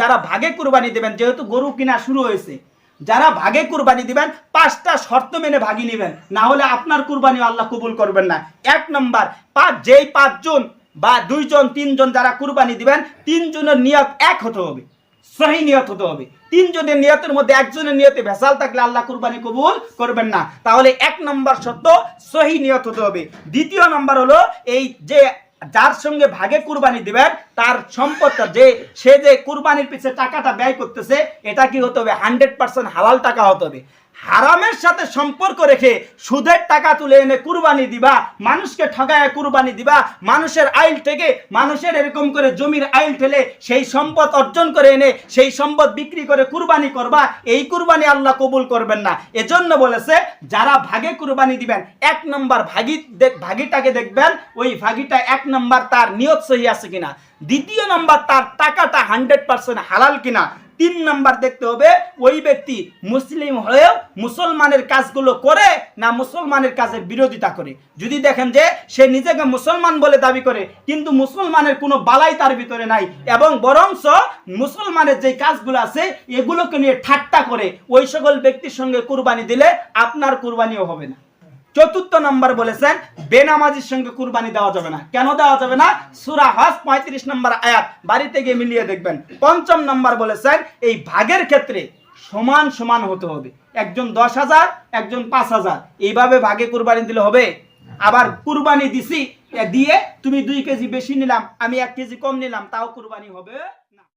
যারা ভাগে কুরবানি দেবেন, যেহেতু গরু কিনা শুরু হয়েছে, যারা ভাগে কুরবানি দিবেন, পাঁচটা শর্ত মেনে ভাগি নেবেন। না হলে আপনার কুরবানি আল্লাহ কবুল করবেন না। এক নম্বর, পাঁচ, যেই পাঁচজন বা দুইজন, তিনজন যারা কুরবানি দিবেন, তিনজনের নিয়ত এক হতে হবে, সহি নিয়ত হতে হবে। তিনজনের নিয়তের মধ্যে একজনের নিয়তে ভেসাল থাকলে আল্লাহ কুরবানি কবুল করবেন না। তাহলে এক নম্বর শর্ত সহি নিয়ত হতে হবে। দ্বিতীয় নম্বর হলো, এই যে যার সঙ্গে ভাগে কুরবানি দিবেন, তার সম্পদটা যে, সে যে কুরবানির পিছে টাকাটা ব্যয় করতেছে, এটা কি হতে হবে? হান্ড্রেড পার্সেন্ট হালাল টাকা হতে হবে। হারামের সাথে সম্পর্ক রেখে সুদের টাকা তুলে এনে কুরবানি দিবা, মানুষকে ঠগায় কুরবানি দিবা, মানুষের আইল থেকে মানুষের এরকম করে জমির আইল ঠেলে সেই সম্পদ অর্জন করে এনে সেই সম্পদ বিক্রি করে কুরবানি করবা, এই কুরবানি আল্লাহ কবুল করবেন না। এজন্য বলেছে, যারা ভাগে কুরবানি দিবেন, এক নম্বর ভাগি ভাগিটাকে দেখবেন, ওই ভাগিটা এক নম্বর তার নিয়ত সহি আছে কিনা। দ্বিতীয় নম্বর তার টাকাটা হান্ড্রেড পার্সেন্ট হালাল কিনা। তিন নাম্বার দেখতে হবে, ওই ব্যক্তি মুসলিম হয়েও মুসলমানের কাজগুলো করে না মুসলমানের কাজের বিরোধিতা করে। যদি দেখেন যে সে নিজেকে মুসলমান বলে দাবি করে, কিন্তু মুসলমানের কোনো বালাই তার ভিতরে নাই, এবং বরঞ্চ মুসলমানের যে কাজগুলো আছে, এগুলোকে নিয়ে ঠাট্টা করে, ওই সকল ব্যক্তির সঙ্গে কুরবানি দিলে আপনার কুরবানিও হবে না। চতুর্থ নম্বর বলেছেন, বেনামাজির সঙ্গে কুরবানি দেওয়া যাবে না। কেন দেওয়া যাবে না? সুরা হজ পঁয়ত্রিশ নম্বর আয়াত, বাড়িতে গিয়ে মিলিয়ে দেখবেন। পঞ্চম নম্বর বলেছেন, এই ভাগের ক্ষেত্রে সমান সমান হতে হবে। একজন দশ হাজার, একজন পাঁচ হাজার। এইভাবে ভাগে কুরবানি দিলে হবে। আবার কুরবানি দিছি দিয়ে তুমি দুই কেজি বেশি নিলাম, আমি এক কেজি কম নিলাম, তাও কুরবানি হবে।